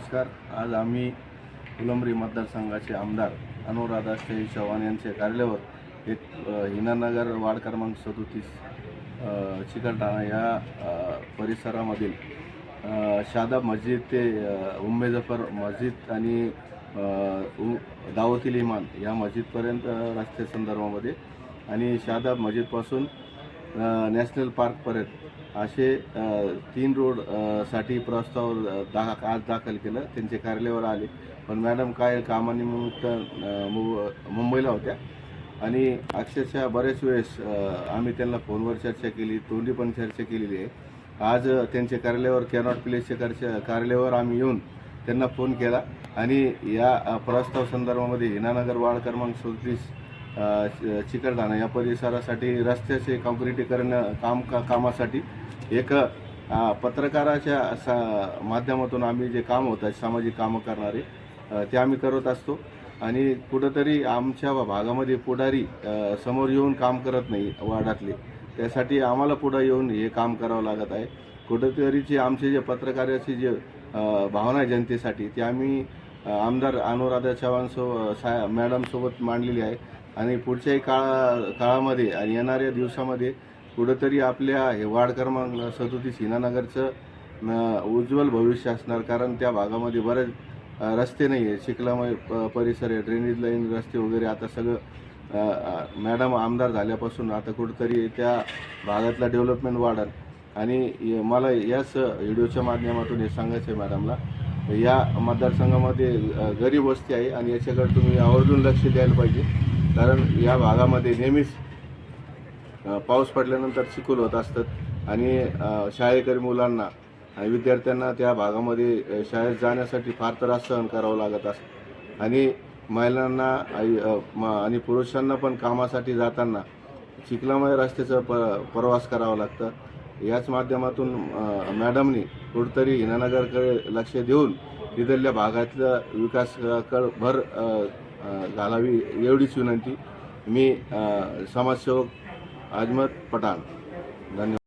नमस्कार. आज आम्ही फुलंबरी मतदारसंघाचे आमदार अनुराधा शाही चव्हाण यांच्या कार्यालयावर एक हिनानगर वार्ड क्रमांक सदोतीस चिकलठाणा या परिसरामधील अ, शादाब मस्जिद ते उम्मे जफर मस्जिद आणि उ- दावतील इमान या मस्जिदपर्यंत रस्त्या संदर्भामध्ये आणि शादाब मस्जिदपासून नॅशनल पार्कपर्यंत असे तीन रोडसाठी प्रस्ताव दा आज दाखल केलं. त्यांचे कार्यालयावर आले. पण मॅडम काय कामानिमित्त मु- मुंबईला होत्या. आणि अक्षरशः बऱ्याच वेळेस आम्ही त्यांना फोनवर चर्चा केली तोंडी पण चर्चा केलेली आहे. आज त्यांच्या कार्यालयावर कॅनॉट प्लेसच्या कार्य कार्यालयावर आम्ही येऊन त्यांना फोन केला. आणि या प्रस्ताव संदर्भामध्ये हिनानगर वार्ड क्रमांक सदतीस चिकलठाणा या परिसरासाठी रस्त्याचे काँक्रिटीकरण काम का कामासाठी एक पत्रकाराच्या सा माध्यमातून आम्ही जे काम होतं सामाजिक कामं करणारे ते आम्ही करत असतो. आणि कुठंतरी आमच्या भागामध्ये पुढारी समोर येऊन काम करत नाही वार्डातले. त्यासाठी आम्हाला पुढं येऊन हे काम करावं लागत आहे. कुठंतरीचे आमचे जे पत्रकाराची जे भावना आहे जनतेसाठी ती आम्ही आमदार अनुराधा चव्हाण सो सा मॅडमसोबत मांडलेली आहे. आणि पुढच्याही काळा काळामध्ये आणि येणाऱ्या दिवसामध्ये कुठंतरी आपल्या हे वार्ड क्रमांक सदोतीस हिनानगरचं उज्ज्वल भविष्य असणार. कारण त्या भागामध्ये बरेच रस्ते नाही आहे चिखलामय प- परिसर आहे. ड्रेनेज लाईन रस्ते वगैरे आता सगळं मॅडम आमदार झाल्यापासून आता कुठंतरी त्या भागातला डेव्हलपमेंट वाढल. आणि मला याच व्हिडिओच्या माध्यमातून हे सांगायचं आहे मॅडमला या मतदारसंघामध्ये गरीब वस्ती आहे आणि याच्याकडे तुम्ही आवर्जून लक्ष द्यायला पाहिजे. कारण या भागामध्ये नेहमीच पाऊस पडल्यानंतर चिखल होत असतात. आणि शाळेकरी मुलांना आणि विद्यार्थ्यांना त्या भागामध्ये शाळेत जाण्यासाठी फार त्रास सहन करावा लागत असतो आणि महिलांना आणि पुरुषांना पण कामासाठी जाताना चिखलामय रस्त्याचं प प्रवास करावा लागतं. याच माध्यमातून मॅडमनी कुठंतरी हिनानगरकडे लक्ष देऊन तिथल्या भागातल्या विकासकड भर घालावी एवढीच विनंती. मी समाजसेवक अजमत पठाण. धन्यवाद.